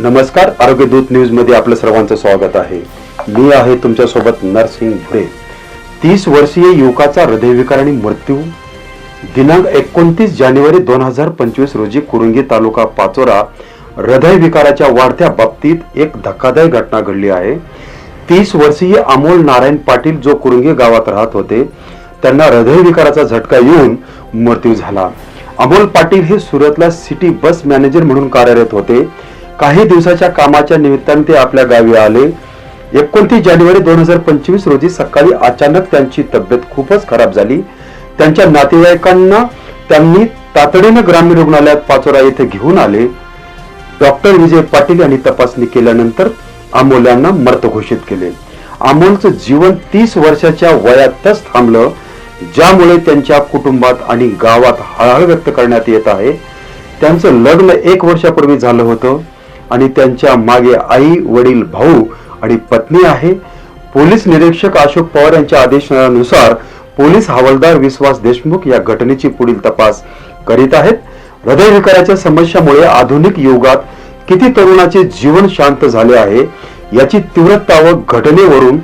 नमस्कार आरोग्यदूत न्यूजमध्ये आपलं सर्वांचं स्वागत आहे. मी आहे तुमच्यासोबत नरसिंग भुडे. तीस वर्षीय युवकाचा हृदयविकाराने मृत्यू. दिनांक एकोणतीस जानेवारी दोन हजार पंचवीस रोजी कुरुंगी तालुका पाचोरा हृदयविकाराच्या वाढत्या बाबतीत एक धक्कादायक घटना घडली आहे. तीस वर्षीय अमोल नारायण पाटील जो कुरुंगी गावात राहत होते त्यांना हृदयविकाराचा झटका येऊन मृत्यू झाला. अमोल पाटील हे सुरतला सिटी बस मॅनेजर म्हणून कार्यरत होते. काही दिवसाच्या कामाच्या निमित्ताने ते आपल्या गावी आले. एकोणतीस जानेवारी दोन हजार पंचवीस रोजी सकाळी अचानक त्यांची तब्येत खूपच खराब झाली. त्यांच्या नातेवाईकांना त्यांनी तातडीनं ग्रामीण रुग्णालयात पाचोरा येथे घेऊन आले. डॉक्टर विजय पाटील यांनी तपासणी केल्यानंतर अमोल यांना मृत घोषित केले. अमोलचं जीवन तीस वर्षाच्या वयातच थांबलं ज्यामुळे त्यांच्या कुटुंबात आणि गावात हळहळ व्यक्त करण्यात येत आहे. त्यांचं लग्न एक वर्षापूर्वी झालं होतं. आणि त्यांच्या मागे आई वडील भाऊ आणि पत्नी आहे. पोलीस निरीक्षक अशोक पवार यांच्या आदेशानुसार पोलीस हवालदार विश्वास देशमुख या घटनेची पुढील तपास करीत आहेत. हृदयविकाराच्या समस्यामुळे आधुनिक युगात किती तरुणाचे जीवन शांत झाले आहे याची तीव्रता व घटनेवरून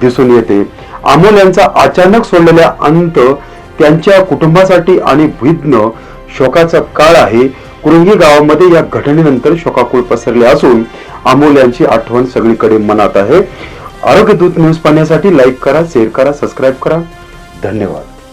दिसून येते. अमोल यांचा अचानक सोडलेला अंत त्यांच्या कुटुंबासाठी आणि भिन्न शोकाचा काळ आहे. कुरुंगी गावामध्ये या घटनेनंतर शोकाकुळ पसरले असून अमोल यांची आठवण सगळीकडे मनात आहे. आरोग्य दूत न्यूज पाहण्यासाठी लाईक करा शेअर करा सबस्क्राईब करा. धन्यवाद.